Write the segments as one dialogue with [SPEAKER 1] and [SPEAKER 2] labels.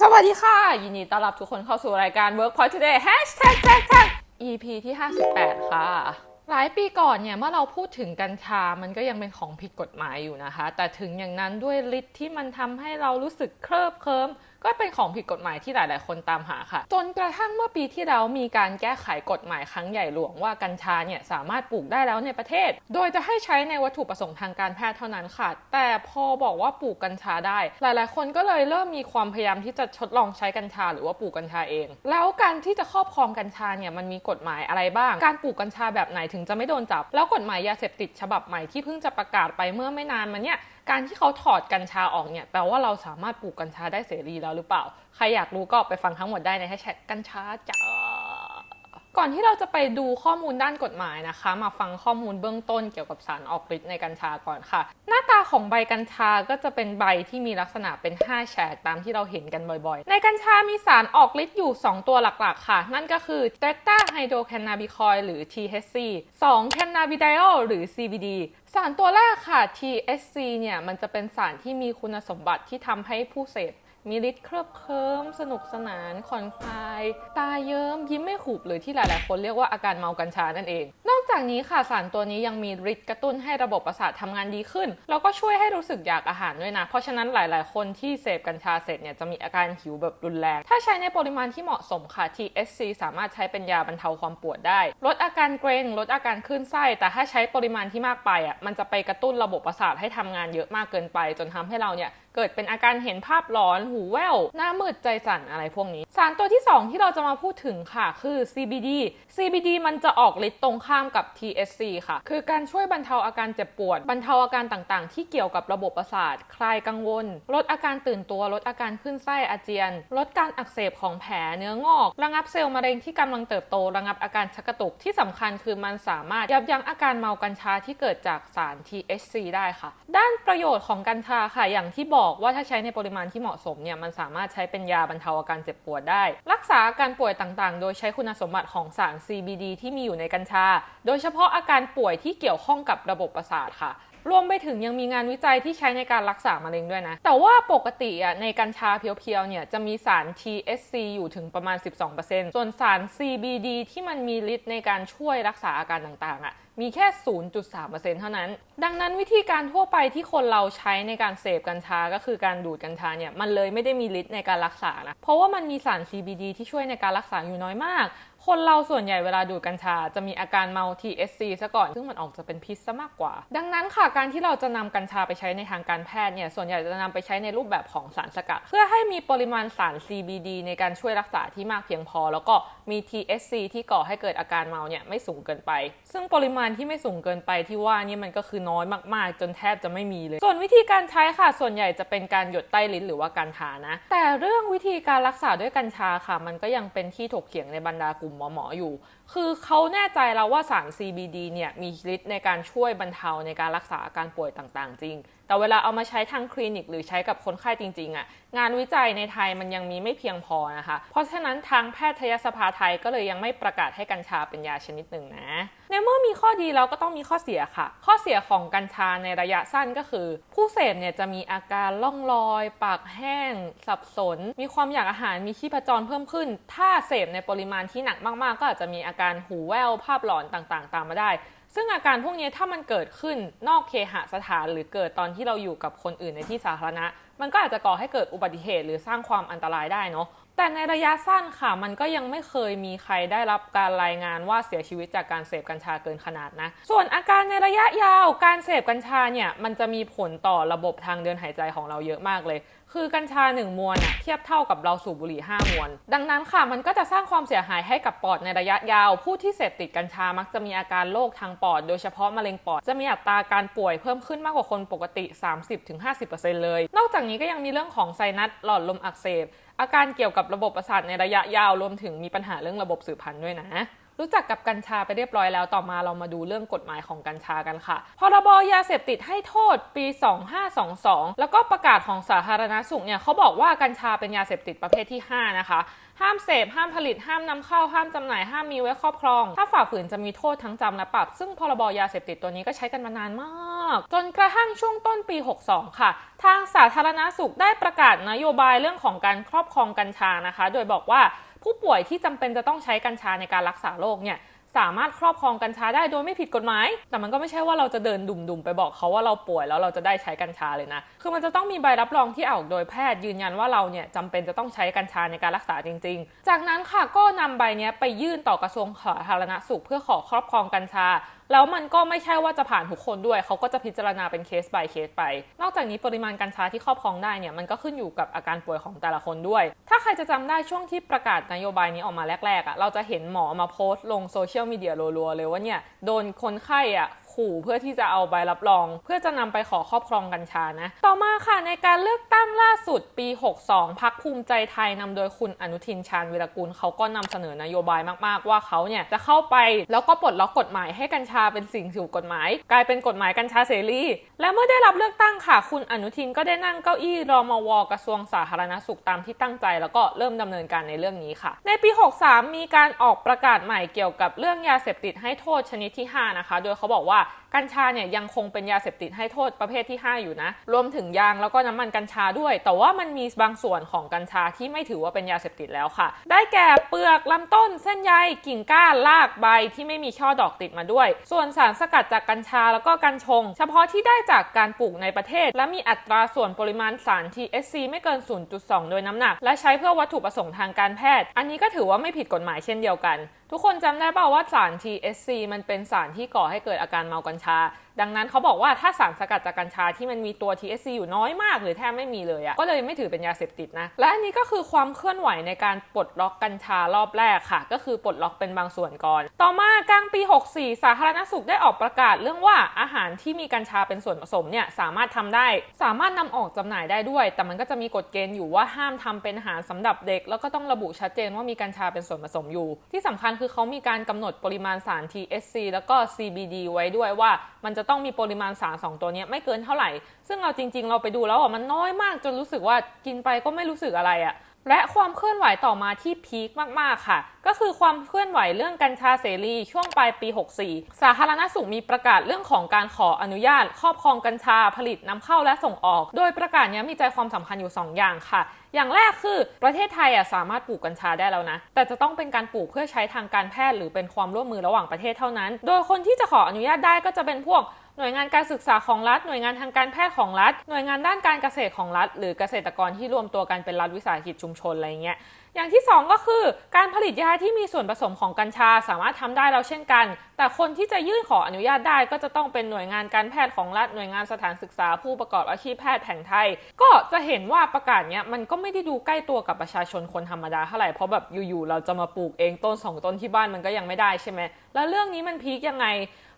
[SPEAKER 1] สวัสดีค่ะ ยินดีต้อนรับทุกคนเข้าสู่รายการ Workpoint Today Hashtag tag tag EP ที่ 58 ค่ะ หลายปีก่อนเนี่ย เมื่อเราพูดถึงกัญชา มันก็ยังเป็นของผิดกฎหมายอยู่นะคะ แต่ถึงอย่างนั้นด้วยฤทธิ์ที่มันทำให้เรารู้สึกเคลิบเคลิ้ม ก็เป็นของผิดกฎหมายที่หลาย ๆ คนตามหาค่ะ จนกระทั่งเมื่อปีที่แล้วมีการแก้ไขกฎหมายครั้งใหญ่หลวงว่ากัญชาเนี่ยสามารถปลูกได้แล้วในประเทศ โดยจะให้ใช้ในวัตถุประสงค์ทางการแพทย์เท่านั้นค่ะ แต่พอบอกว่าปลูกกัญชาได้ หลาย ๆ คนก็เลยเริ่มมีความพยายามที่จะทดลองใช้กัญชา หรือว่าปลูกกัญชาเอง แล้วการที่จะครอบครองกัญชาเนี่ยมันมีกฎหมายอะไรบ้าง การปลูกกัญชาแบบไหนถึงจะไม่โดนจับ แล้วกฎหมายยาเสพติดฉบับใหม่ที่เพิ่งจะประกาศไปเมื่อไม่นานมาเนี่ย การที่เขาถอดกัญชาออกเนี่ยแปลว่าเราสามารถปลูกกัญชาได้เสรีแล้วหรือเปล่า ใครอยากรู้ก็ไปฟังทั้งหมดได้ในแฮชแท็กกัญชาจ้า ก่อนที่เราจะไปดูข้อมูลด้านกฎหมายนะคะ มาฟังข้อมูลเบื้องต้นเกี่ยวกับสารออกฤทธิ์ในกัญชาก่อนค่ะ หน้าตาของใบกัญชาก็จะเป็นใบที่มีลักษณะเป็น 5 แฉกตามที่เราเห็นกันบ่อยๆ ในกัญชามีสารออกฤทธิ์อยู่ 2 ตัวหลักๆ ค่ะ นั่นก็คือ t e t a h y d r o c a n n a b i c o i l หรือ THC 2 cannabidiol หรือ CBD สารตัวแรกค่ะ THC เนี่ยมันจะเป็นสารที่มีคุณสมบัติที่ทำให้ผู้เสพ มีฤทธิ์เคลิบเคลิ้มสนุกสนานผ่อนคลาย ตาเยิ้มยิ้มไม่หุบหรือที่หลาย ๆ คนเรียกว่าอาการเมากัญชานั่นเอง นอกจากนี้ค่ะสารตัวนี้ยังมีฤทธิ์กระตุ้นให้ระบบประสาททำงานดีขึ้น แล้วก็ช่วยให้รู้สึกอยากอาหารด้วยนะ เพราะฉะนั้นหลาย ๆ คนที่เสพกัญชาเสร็จเนี่ยจะมีอาการหิวแบบรุนแรง ถ้าใช้ในปริมาณที่เหมาะสมค่ะ THC สามารถใช้เป็นยาบรรเทาความปวดได้ ลดอาการเกรงลดอาการคลื่นไส้ แต่ถ้าใช้ปริมาณที่มากไปอะมันจะไปกระตุ้นระบบประสาทให้ทำงานเยอะมากเกินไป จนทำให้เราเนี่ย เกิดเป็นอาการเห็นภาพหลอนหูแว่วหน้ามืดใจสั่นอะไรพวกนี้ สารตัวที่ 2 ที่เราจะมาพูดถึงค่ะ คือ CBD CBD มันจะออกฤทธิ์ตรงข้ามกับ THC ค่ะ คือการช่วยบรรเทาอาการเจ็บปวด บรรเทาอาการต่างๆ ที่เกี่ยวกับระบบประสาท คลายกังวล ลดอาการตื่นตัว ลดอาการขึ้นไส้อาเจียน ลดการอักเสบของแผลเนื้องอก ระงับเซลล์มะเร็งที่กำลังเติบโต ระงับอาการชักกระตุก ที่สำคัญคือมันสามารถยับยั้งอาการเมากัญชาที่เกิดจากสาร THC ได้ค่ะ ด้านประโยชน์ของกัญชาค่ะ อย่างที่บอกว่าถ้าใช้ในปริมาณที่เหมาะสมเนี่ยมันสามารถใช้เป็นยาบรรเทาอาการเจ็บปวดได้ รักษาอาการป่วยต่างๆ โดยใช้คุณสมบัติของสาร CBD ที่มีอยู่ในกัญชา โดยเฉพาะอาการป่วยที่เกี่ยวข้องกับระบบประสาทค่ะรวมไปถึงยังมีงานวิจัยที่ใช้ในการรักษามะเร็งด้วยนะ แต่ว่าปกติอะในกัญชาเพียวๆเนี่ยจะมีสาร THC อยู่ถึงประมาณ 12%ส่วนสาร CBD ที่มันมีฤทธิ์ในการช่วยรักษาอาการต่างๆอะ มีแค่ 0.3%เท่านั้น ดังนั้นวิธีการทั่วไปที่คนเราใช้ในการเสพกัญชาก็คือการดูดกัญชาเนี่ยมันเลยไม่ได้มีฤทธิ์ในการรักษานะ เพราะว่ามันมีสาร CBD ที่ช่วยในการรักษาอยู่น้อยมาก คนเราส่วนใหญ่เวลาดูดกัญชา จะมีอาการเมา THC ซะก่อน ซึ่งมันออกจะเป็นพิษซะมากกว่า ดังนั้นค่ะการที่เราจะนำกัญชาไปใช้ในทางการแพทย์เนี่ยส่วนใหญ่จะนำไปใช้ในรูปแบบของสารสกัด เพื่อให้มีปริมาณสาร CBD ในการช่วยรักษาที่มากเพียงพอ แล้วก็มี THC ที่ก่อให้เกิดอาการเมาเนี่ยไม่สูงเกินไป ซึ่งปริมาณที่ไม่สูงเกินไปที่ว่านี่มันก็คือน้อยมากๆ จนแทบจะไม่มีเลย ส่วนวิธีการใช้ค่ะ ส่วนใหญ่จะเป็นการหยดใต้ลิ้นหรือว่าการทานะ แต่เรื่องวิธีการรักษาด้วยกัญชาค่ะ มันก็ยังเป็นที่ถกเถียงในบรรดากลุ่มหมอๆอยู่ คือเขาแน่ใจแล้วว่าสาร CBD เนี่ยมีฤทธิ์ในการช่วยบรรเทาในการรักษาอาการป่วยต่างๆ จริง แต่เวลาเอามาใช้ทางคลินิก หรือใช้กับคนไข้จริงๆอะ่ะงานวิจัยในไทยมันยังมีไม่เพียงพอนะคะ เพราะฉะนั้นทางแพทยสภาไทยก็เลยยังไม่ประกาศให้กัญชาเป็นยาชนิดหนึ่งนะในเมื่อมีข้อดีแล้วก็ต้องมีข้อเสียค่ะ ข้อเสียของกัญชาในระยะสั้นก็คือ ผู้เสพเนี่ยจะมีอาการล่องลอย ปากแห้ง สับสน มีความอยากอาหารมีชีพจรเพิ่มขึ้น ถ้าเสพในปริมาณที่หนักมากๆ ก็อาจจะมีอาการหูแว่วภาพหลอนต่างๆ ตามมาได้ ซึ่งอาการพวกนี้ถ้ามันเกิดขึ้นนอกเคหสถานหรือเกิดตอนที่เราอยู่กับคนอื่นในที่สาธารณะ มันก็อาจจะก่อให้เกิดอุบัติเหตุหรือสร้างความอันตรายได้เนาะ แต่ในระยะสั้นค่ะ มันก็ยังไม่เคยมีใครได้รับการรายงานว่าเสียชีวิตจากการเสพกัญชาเกินขนาดนะ ส่วนอาการในระยะยาวการเสพกัญชาเนี่ย มันจะมีผลต่อระบบทางเดินหายใจของเราเยอะมากเลย คือกัญชา 1 มวนอะเทียบเท่ากับเราสูบบุหรี่ 5 มวน ดังนั้นค่ะ มันก็จะสร้างความเสียหายให้กับปอดในระยะยาว ผู้ที่เสพติดกัญชามักจะมีอาการโรคทางปอด โดยเฉพาะมะเร็งปอด จะมีอัตราการป่วยเพิ่มขึ้นมากกว่าคนปกติ 30-50%เลย นอกจากนี้ก็ยังมีเรื่องของไซนัสหลอดลมอักเสบ อาการเกี่ยวกับระบบประสาทในระยะยาวรวมถึงมีปัญหาเรื่องระบบสืบพันธุ์ด้วยนะ รู้จักกับกัญชาไปเรียบร้อยแล้วต่อมาเรามาดูเรื่องกฎหมายของกัญชากันค่ะ พรบยาเสพติดให้โทษปี 2522 แล้วก็ประกาศของสาธารณสุขเนี่ยเขาบอกว่ากัญชาเป็นยาเสพติดประเภทที่ 5 นะคะ ห้ามเสพ ห้ามผลิต ห้ามนำเข้า ห้ามจำหน่าย ห้ามมีไว้ครอบครอง ถ้าฝ่าฝืนจะมีโทษทั้งจำและปรับ ซึ่งพรบยาเสพติดตัวนี้ก็ใช้กันมานานมาก จนกระทั่งช่วงต้นปี 62 ค่ะ ทางสาธารณสุขได้ประกาศนโยบายเรื่องของการครอบครองกัญชานะคะ โดยบอกว่าผู้ป่วยที่จำเป็นจะต้องใช้กัญชาในการรักษาโรคเนี่ย สามารถครอบครองกัญชาได้โดยไม่ผิดกฎหมาย แต่มันก็ไม่ใช่ว่าเราจะเดินดุ่มๆไปบอกเขาว่าเราป่วยแล้วเราจะได้ใช้กัญชาเลยนะ คือมันจะต้องมีใบรับรองที่ออกโดยแพทย์ยืนยันว่าเราเนี่ยจำเป็นจะต้องใช้กัญชาในการรักษาจริง ๆ จากนั้นค่ะก็นำใบนี้ไปยื่นต่อกระทรวงสาธารณสุข เพื่อขอครอบครองกัญชาแล้วมันก็ไม่ใช่ว่าจะผ่านทุกคนด้วย เขาก็จะพิจารณาเป็นเคส by เคสไป นอกจากนี้ปริมาณกัญชาที่ครอบครองได้เนี่ยมันก็ขึ้นอยู่กับอาการป่วยของแต่ละคนด้วย ถ้าใครจะจำได้ช่วงที่ประกาศนโยบายนี้ออกมาแรกๆอะ่ะเราจะเห็นหมอมาโพสต์ลงโซเชียลมีเดียรัวๆเลยว่าเนี่ยโดนคนไข้อะ ขู่เพื่อที่จะเอาใบรับรอง เพื่อจะนำไปขอครอบครองกัญชานะ ต่อมาค่ะในการเลือกตั้งล่าสุดปี 62พักภูมิใจไทยนำโดยคุณอนุทินชาญวิรกูลเขาก็นำเสนอนโยบายมากๆ ว่าเขาเนี่ยจะเข้าไปแล้วก็ปลดล็อกกฎหมายให้กัญชาเป็นสิ่งถูกกฎหมาย กลายเป็นกฎหมายกัญชาเสรีและเมื่อได้รับเลือกตั้งค่ะ คุณอนุทินก็ได้นั่งเก้าอี้รอมวกระทรวงสาธารณสุขตามที่ตั้งใจ แล้วก็เริ่มดำเนินการในเรื่องนี้ค่ะ ในปี 63 มีการออกประกาศใหม่เกี่ยวกับเรื่องยาเสพติดให้โทษชนิดที่ 5 นะคะ โดยเขาบอกว่ากัญชาเนี่ยยังคงเป็นยาเสพติดให้โทษประเภทที่ 5 อยู่นะ รวมถึงยางแล้วก็น้ำมันกัญชาด้วย แต่ว่ามันมีบางส่วนของกัญชาที่ไม่ถือว่าเป็นยาเสพติดแล้วค่ะ ได้แก่เปลือกลำต้นเส้นใยกิ่งก้านรากใบที่ไม่มีช่อดอกติดมาด้วย ส่วนสารสกัดจากกัญชาแล้วก็กัญชง เฉพาะที่ได้จากการปลูกในประเทศ และมีอัตราส่วนปริมาณสาร THC ไม่เกิน 0.2 โดยน้ำหนัก และใช้เพื่อวัตถุประสงค์ทางการแพทย์ อันนี้ก็ถือว่าไม่ผิดกฎหมายเช่นเดียวกัน ทุกคนจำได้เปล่าว่าสาร THC มันเป็นสารที่ก่อให้เกิดอาการเมากัญชา ดังนั้นเขาบอกว่าถ้าสารสกัดจากกัญชาที่มันมีตัว THC อยู่น้อยมากหรือแทบไม่มีเลยอะก็เลยไม่ถือเป็นยาเสพติดนะ และอันนี้ก็คือความเคลื่อนไหวในการปลดล็อกกัญชารอบแรกค่ะ ก็คือปลดล็อกเป็นบางส่วนก่อน ต่อมากลางปี 64 สาธารณสุขได้ออกประกาศเรื่องว่าอาหารที่มีกัญชาเป็นส่วนผสมเนี่ยสามารถทำได้ สามารถนำออกจำหน่ายได้ด้วย แต่มันก็จะมีกฎเกณฑ์อยู่ว่าห้ามทำเป็นอาหารสำหรับเด็ก แล้วก็ต้องระบุชัดเจนว่ามีกัญชาเป็นส่วนผสมอยู่ ที่สำคัญคือเขามีการกำหนดปริมาณสาร THC แล้วก็ CBD ไว้ด้วยว่ามันจะต้องมีปริมาณสารสองตัวนี้ไม่เกินเท่าไหร่ ซึ่งเราจริง ๆ เราไปดูแล้วอะมันน้อยมากจนรู้สึกว่ากินไปก็ไม่รู้สึกอะไรอะ และความเคลื่อนไหวต่อมาที่พีคมาก ๆ ค่ะ ก็คือความเคลื่อนไหวเรื่องกัญชาเสรีช่วงปลายปี 64 สาธารณสุขมีประกาศเรื่องของการขออนุญาต ครอบครองกัญชาผลิตนำเข้าและส่งออก โดยประกาศนี้มีใจความสำคัญอยู่ 2 อย่างค่ะ อย่างแรกคือประเทศไทยอะสามารถปลูกกัญชาได้แล้วนะ แต่จะต้องเป็นการปลูกเพื่อใช้ทางการแพทย์ หรือเป็นความร่วมมือระหว่างประเทศเท่านั้น โดยคนที่จะขออนุญาตได้ก็จะเป็นพวก หน่วยงานการศึกษาของรัฐ หน่วยงานทางการแพทย์ของรัฐ หน่วยงานด้านการเกษตรของรัฐ หรือเกษตรกรที่รวมตัวกันเป็นรัฐวิสาหกิจชุมชนอะไรเงี้ยอย่างที่ 2 ก็คือการผลิตยาที่มีส่วนผสมของกัญชาสามารถทำได้แล้วเช่นกัน แต่คนที่จะยื่นขออนุญาตได้ก็จะต้องเป็นหน่วยงานการแพทย์ของรัฐหน่วยงานสถานศึกษาผู้ประกอบอาชีพแพทย์แผนไทย ก็จะเห็นว่าประกาศเนี้ยมันก็ไม่ได้ดูใกล้ตัวกับประชาชนคนธรรมดาเท่าไหร่เพราะแบบอยู่ๆเราจะมาปลูกเองต้นสองต้นที่บ้านมันก็ยังไม่ได้ใช่ไหมแล้วเรื่องนี้มันพีคยังไง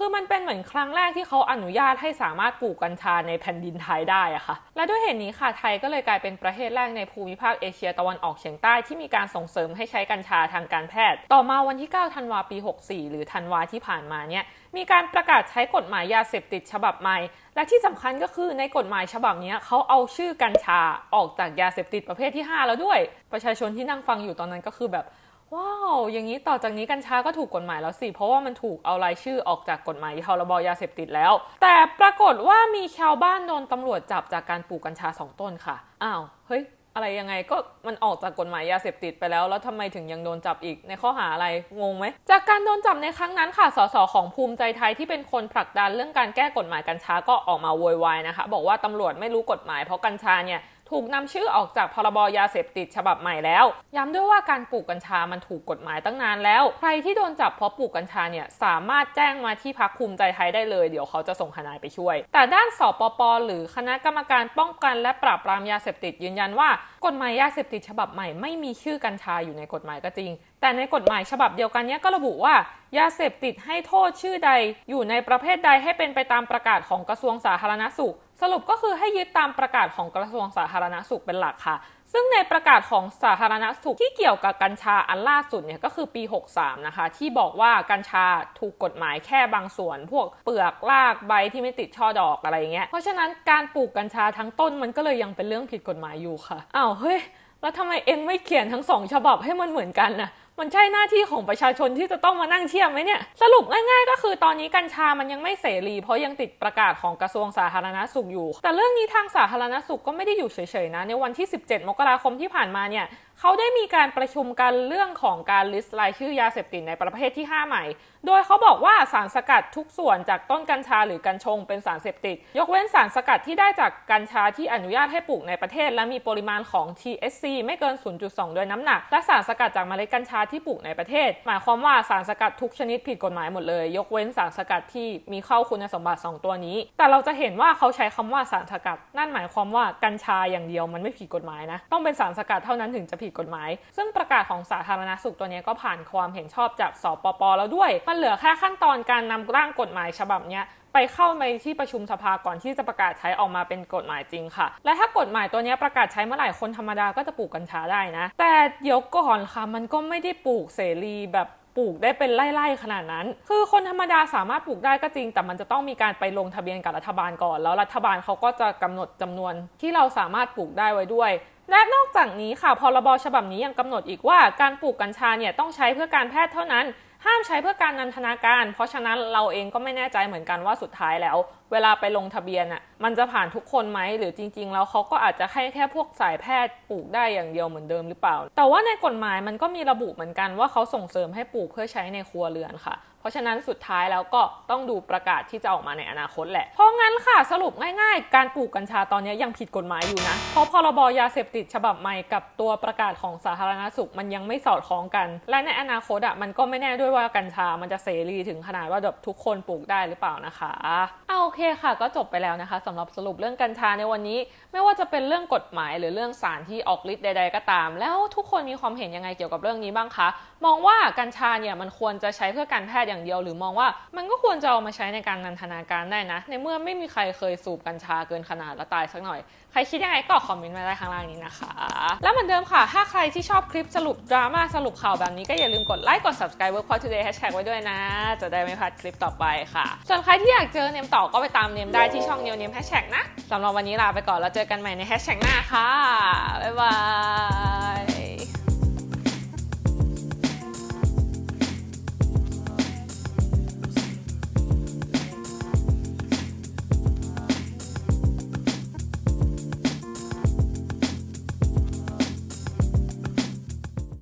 [SPEAKER 1] คือมันเป็นเหมือนครั้งแรกที่เขาอนุญาตให้สามารถปลูกกัญชาในแผ่นดินไทยได้อะค่ะ และด้วยเหตุนี้ค่ะไทยก็เลยกลายเป็นประเทศแรกในภูมิภาคเอเชียตะวันออกเฉียงใต้ที่มีการส่งเสริมให้ใช้กัญชาทางการแพทย์ ต่อมาวันที่ 9 ธันวาปี 64 หรือธันวาที่ผ่านมาเนี่ยมีการประกาศใช้กฎหมายยาเสพติดฉบับใหม่ และที่สำคัญก็คือในกฎหมายฉบับนี้เขาเอาชื่อกัญชาออกจากยาเสพติดประเภทที่ 5 แล้วด้วย ประชาชนที่นั่งฟังอยู่ตอนนั้นก็คือแบบ ว้าว อย่างนี้ต่อจากนี้กัญชาก็ถูกกฎหมายแล้วสิ เพราะว่ามันถูกเอารายชื่อออกจากกฎหมายพรบยาเสพติดแล้ว แต่ปรากฏว่ามีชาวบ้านโดนตำรวจจับจากการปลูกกัญชาสองต้นค่ะ อ้าว เฮ้ย อะไรยังไงก็มันออกจากกฎหมายยาเสพติดไปแล้ว แล้วทำไมถึงยังโดนจับอีกในข้อหาอะไร งงไหม จากการโดนจับในครั้งนั้นค่ะ สสของภูมิใจไทยที่เป็นคนผลักดันเรื่องการแก้กฎหมายกัญชาก็ออกมาโวยวายนะคะ บอกว่าตำรวจไม่รู้กฎหมายเพราะกัญชาเนี่ย ถูกนำชื่อออกจากพรบยาเสพติดฉบับใหม่แล้ว ย้ำด้วยว่าการปลูกกัญชามันถูกกฎหมายตั้งนานแล้ว ใครที่โดนจับเพราะปลูกกัญชาเนี่ยสามารถแจ้งมาที่พักภูมิใจไทยได้เลย เดี๋ยวเขาจะส่งทนายไปช่วย แต่ด้านสปปหรือคณะกรรมการป้องกันและปราบปรามยาเสพติดยืนยันว่า กฎหมายยาเสพติดฉบับใหม่ไม่มีชื่อกัญชาอยู่ในกฎหมายก็จริง แต่ในกฎหมายฉบับเดียวกันนี้ก็ระบุว่า ยาเสพติดให้โทษชื่อใด อยู่ในประเภทใดให้เป็นไปตามประกาศของกระทรวงสาธารณสุข สรุปก็คือให้ยึดตามประกาศของกระทรวงสาธารณสุขเป็นหลักค่ะ ซึ่งในประกาศของสาธารณสุขที่เกี่ยวกับกัญชาอันล่าสุดเนี่ยก็คือปี 63 นะคะ ที่บอกว่ากัญชาถูกกฎหมายแค่บางส่วน พวกเปลือกรากใบที่ไม่ติดช่อดอกอะไรเงี้ยเพราะฉะนั้นการปลูกกัญชาทั้งต้นมันก็เลยยังเป็นเรื่องผิดกฎหมายอยู่ค่ะอ้าวเฮ้ยแล้วทำไมเอ็งไม่เขียนทั้งสองฉบับให้มันเหมือนกันน่ะ มันใช่หน้าที่ของประชาชนที่จะต้องมานั่งเชียบไหมเนี่ย สรุปง่ายๆ ก็คือตอนนี้กัญชามันยังไม่เสรี เพราะยังติดประกาศของกระทรวงสาธารณสุขอยู่ แต่เรื่องนี้ทางสาธารณสุขก็ไม่ได้อยู่เฉยๆนะ ในวันที่ 17 มกราคมที่ผ่านมาเนี่ย เขาได้มีการประชุมกันเรื่องของการลิสต์รายชื่อยาเสพติดในประเภทที่ 5 ใหม่ โดยเขาบอกว่าสารสกัดทุกส่วนจากต้นกัญชาหรือกัญชงเป็นสารเสพติด ยกเว้นสารสกัดที่ได้จากกัญชาที่อนุญาตให้ปลูกในประเทศ และมีปริมาณของ THC ไม่เกิน 0.2 โดยน้ำหนัก และสารสกัดจากเมล็ดกัญชาที่ปลูกในประเทศ หมายความว่าสารสกัดทุกชนิดผิดกฎหมายหมดเลย ยกเว้นสารสกัดที่มีเข้าคุณสมบัติ 2 ตัวนี้ แต่เราจะเห็นว่าเขาใช้คำว่าสารสกัด นั่นหมายความว่ากัญชาอย่างเดียวมันไม่ผิดกฎหมายนะ ต้องเป็นสารสกัดเท่านั้นถึงจะผิดกฎหมาย ซึ่งประกาศของสาธารณสุขตัวนี้ก็ผ่านความเห็นชอบจากสปปแล้วด้วย มันเหลือแค่ขั้นตอนการนำร่างกฎหมายฉบับนี้ไปเข้าในที่ประชุมสภาก่อนที่จะประกาศใช้ออกมาเป็นกฎหมายจริงค่ะ และถ้ากฎหมายตัวนี้ประกาศใช้เมื่อไหร่คนธรรมดาก็จะปลูกกัญชาได้นะ แต่เดี๋ยวก่อนค่ะมันก็ไม่ได้ปลูกเสรีแบบ ปลูกได้เป็นไล่ๆขนาดนั้น คือคนธรรมดาสามารถปลูกได้ก็จริง แต่มันจะต้องมีการไปลงทะเบียนกับรัฐบาลก่อน แล้วรัฐบาลเขาก็จะกำหนดจำนวนที่เราสามารถปลูกได้ไว้ด้วยและนอกจากนี้ค่ะพรบฉบับนี้ยังกำหนดอีกว่าการปลูกกัญชาเนี่ยต้องใช้เพื่อการแพทย์เท่านั้น ห้ามใช้เพื่อการนันทนาการ เพราะฉะนั้นเราเองก็ไม่แน่ใจเหมือนกันว่าสุดท้ายแล้ว เวลาไปลงทะเบียนอะมันจะผ่านทุกคนไหมหรือจริง ๆ แล้วเขาก็อาจจะให้แค่พวกสายแพทย์ปลูกได้อย่างเดียวเหมือนเดิมหรือเปล่า แต่ว่าในกฎหมายมันก็มีระบุเหมือนกันว่าเขาส่งเสริมให้ปลูกเพื่อใช้ในครัวเรือนค่ะ เพราะฉะนั้นสุดท้ายแล้วก็ต้องดูประกาศที่จะออกมาในอนาคตแหละ เพราะงั้นค่ะสรุปง่ายๆ การปลูกกัญชาตอนนี้ยังผิดกฎหมายอยู่นะ เพราะพรบยาเสพติดฉบับใหม่กับตัวประกาศของสาธารณสุขมันยังไม่สอดคล้องกัน และในอนาคตอะมันก็ไม่แน่ด้วยว่ากัญชามันจะเสรีถึงขนาดว่าแบบทุกคนปลูกได้หรือเปล่านะคะเอาโอเคค่ะ ก็จบไปแล้วนะคะสำหรับสรุปเรื่องกัญชาในวันนี้ ไม่ว่าจะเป็นเรื่องกฎหมายหรือเรื่องสารที่ออกฤทธิ์ใด ๆ ก็ตาม แล้วทุกคนมีความเห็นยังไงเกี่ยวกับเรื่องนี้บ้างคะมองว่ากัญชาเนี่ยมันควรจะใช้เพื่อการแพทย์อย่างเดียว หรือมองว่ามันก็ควรจะเอามาใช้ในการนันทนาการได้นะ ในเมื่อไม่มีใครเคยสูบกัญชาเกินขนาดแล้วตายสักหน่อย ใครคิดยังไงก็คอมเมนต์มาได้ข้างล่างนี้นะคะ แล้วเหมือนเดิมค่ะ ถ้าใครที่ชอบคลิปสรุปดราม่าสรุปข่าวแบบนี้ก็อย่าลืมกดไลค์กด subscribe workpoint today hashtag ไว้ด้วยนะ จะได้ไม่พลาดคลิปต่อไปค่ะ ส่วนใครที่อยากเจอเนมต่อก็ไปตามเนมได้ที่ช่องเนมเนม hashtag นะสำหรับวันนี้ลาไปก่อนแล้วเจอกันใหม่ใน hashtag หน้าค่ะบ๊ายบาย